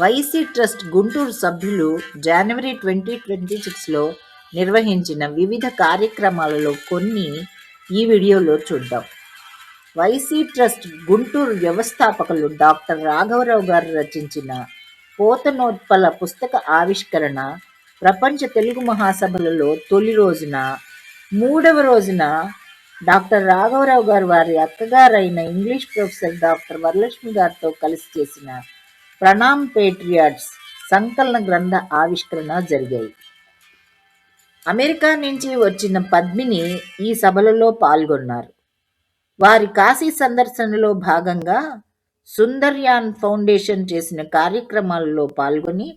YC trust Guntur సభ్యులు జనవరి twenty twenty సిక్స్లో నిర్వహించిన వివిధ కార్యక్రమాలలో కొన్ని ఈ వీడియోలో చూద్దాం. వైసీ ట్రస్ట్ గుంటూరు వ్యవస్థాపకులు డాక్టర్ రాఘవరావు గారు రచించిన పోతనోత్పల పుస్తక ఆవిష్కరణ ప్రపంచ తెలుగు మహాసభలలో తొలి రోజున మూడవ రోజున డాక్టర్ రాఘవరావు గారు వారి అక్కగారైన ఇంగ్లీష్ ప్రొఫెసర్ డాక్టర్ వరలక్ష్మి గారితో కలిసి చేసిన ప్రణామ్ పేట్రియాట్స్ సంకలన గ్రంథ ఆవిష్కరణ జరిగాయి. అమెరికా నుంచి వచ్చిన పద్మిని ఈ సభలలో పాల్గొన్నారు. వారి కాశీ సందర్శనలో భాగంగా సుందర్యాన్ ఫౌండేషన్ చేసిన కార్యక్రమాలలో పాల్గొని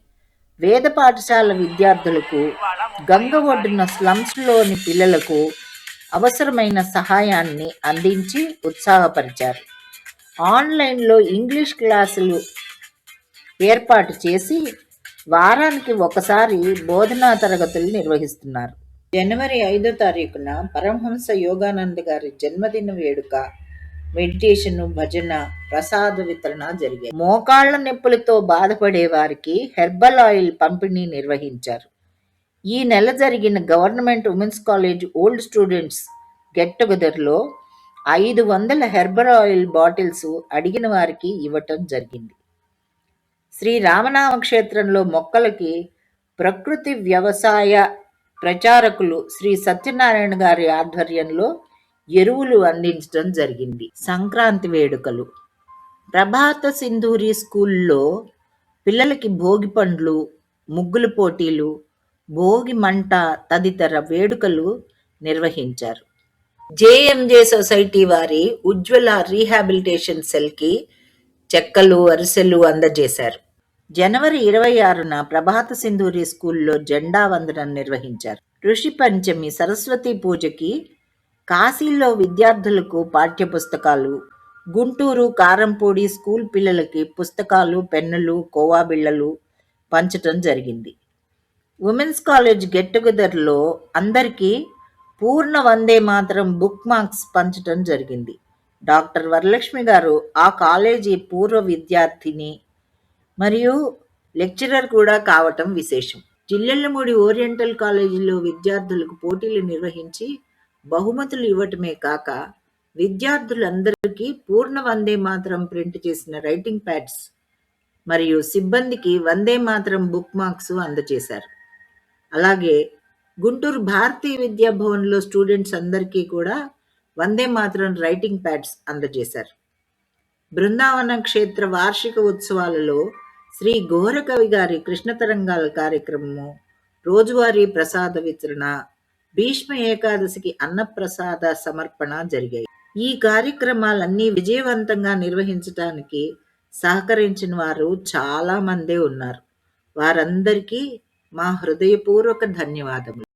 వేద పాఠశాల విద్యార్థులకు గంగ ఒడ్డున స్లమ్స్లోని పిల్లలకు అవసరమైన సహాయాన్ని అందించి ఉత్సాహపరిచారు. ఆన్లైన్లో ఇంగ్లీష్ క్లాసులు ఏర్పాటు చేసి వారానికి ఒకసారి బోధనా తరగతులు నిర్వహిస్తున్నారు. జనవరి ఐదో తారీఖున పరమహంస యోగానంద్ గారి జన్మదిన వేడుక మెడిటేషన్ భజన ప్రసాద వితరణ జరిగాయి. మోకాళ్ళ నొప్పులతో బాధపడే వారికి హెర్బల్ ఆయిల్ పంపిణీ నిర్వహించారు. ఈ నెల జరిగిన government women's college old students get టుగెదర్లో ఐదు వందల హెర్బల్ ఆయిల్ బాటిల్స్ అడిగిన వారికి ఇవ్వటం జరిగింది. శ్రీ క్షేత్రంలో మొక్కలకి ప్రకృతి వ్యవసాయ ప్రచారకులు శ్రీ సత్యనారాయణ గారి ఆధ్వర్యంలో ఎరువులు అందించడం జరిగింది. సంక్రాంతి వేడుకలు. ప్రభాత సింధూరి స్కూల్లో పిల్లలకి భోగి పండ్లు ముగ్గుల పోటీలు భోగి మంట తదితర వేడుకలు నిర్వహించారు. జేఎంజే సొసైటీ వారి ఉజ్వల రీహాబిలిటేషన్ సెల్కి చెక్కలు అరిసెలు అందజేశారు. జనవరి ఇరవై ఆరున ప్రభాత సింధూరి స్కూల్లో జెండా వందనం నిర్వహించారు. ఋషి పంచమి సరస్వతి పూజకి కాశీలో విద్యార్థులకు పాఠ్యపుస్తకాలు గుంటూరు కారంపూడి స్కూల్ పిల్లలకి పుస్తకాలు పెన్నులు కోవా బిళ్ళలు పంచటం జరిగింది. ఉమెన్స్ కాలేజ్ గెట్ టుగెదర్లో అందరికీ పూర్ణ వందే మాత్రం బుక్ మార్క్స్ పంచటం జరిగింది. డాక్టర్ వరలక్ష్మి గారు ఆ కాలేజీ పూర్వ విద్యార్థిని మరియు లెక్చరర్ కూడా కావటం విశేషం. జిల్లెళ్ళమూడి ఓరియంటల్ కాలేజీలో విద్యార్థులకు పోటీలు నిర్వహించి బహుమతులు ఇవ్వటమే కాక విద్యార్థులందరికీ పూర్ణ వందే మాత్రం ప్రింట్ చేసిన రైటింగ్ ప్యాడ్స్ మరియు సిబ్బందికి వందే మాత్రం బుక్ మార్క్స్ అందజేశారు అలాగే గుంటూరు భారతీయ విద్యా భవన్లో స్టూడెంట్స్ అందరికీ కూడా వందే మాత్రం రైటింగ్ ప్యాడ్స్ అందజేశారు. బృందావన క్షేత్ర వార్షిక ఉత్సవాలలో శ్రీ ఘోరకవి గారి కృష్ణ తరంగాల కార్యక్రమము రోజువారీ ప్రసాద వితరణ భీష్మ ఏకాదశికి అన్నప్రసాద సమర్పణ జరిగాయి. ఈ కార్యక్రమాలన్నీ విజయవంతంగా నిర్వహించడానికి సహకరించిన వారు చాలా మందే ఉన్నారు. వారందరికీ మా హృదయపూర్వక ధన్యవాదములు.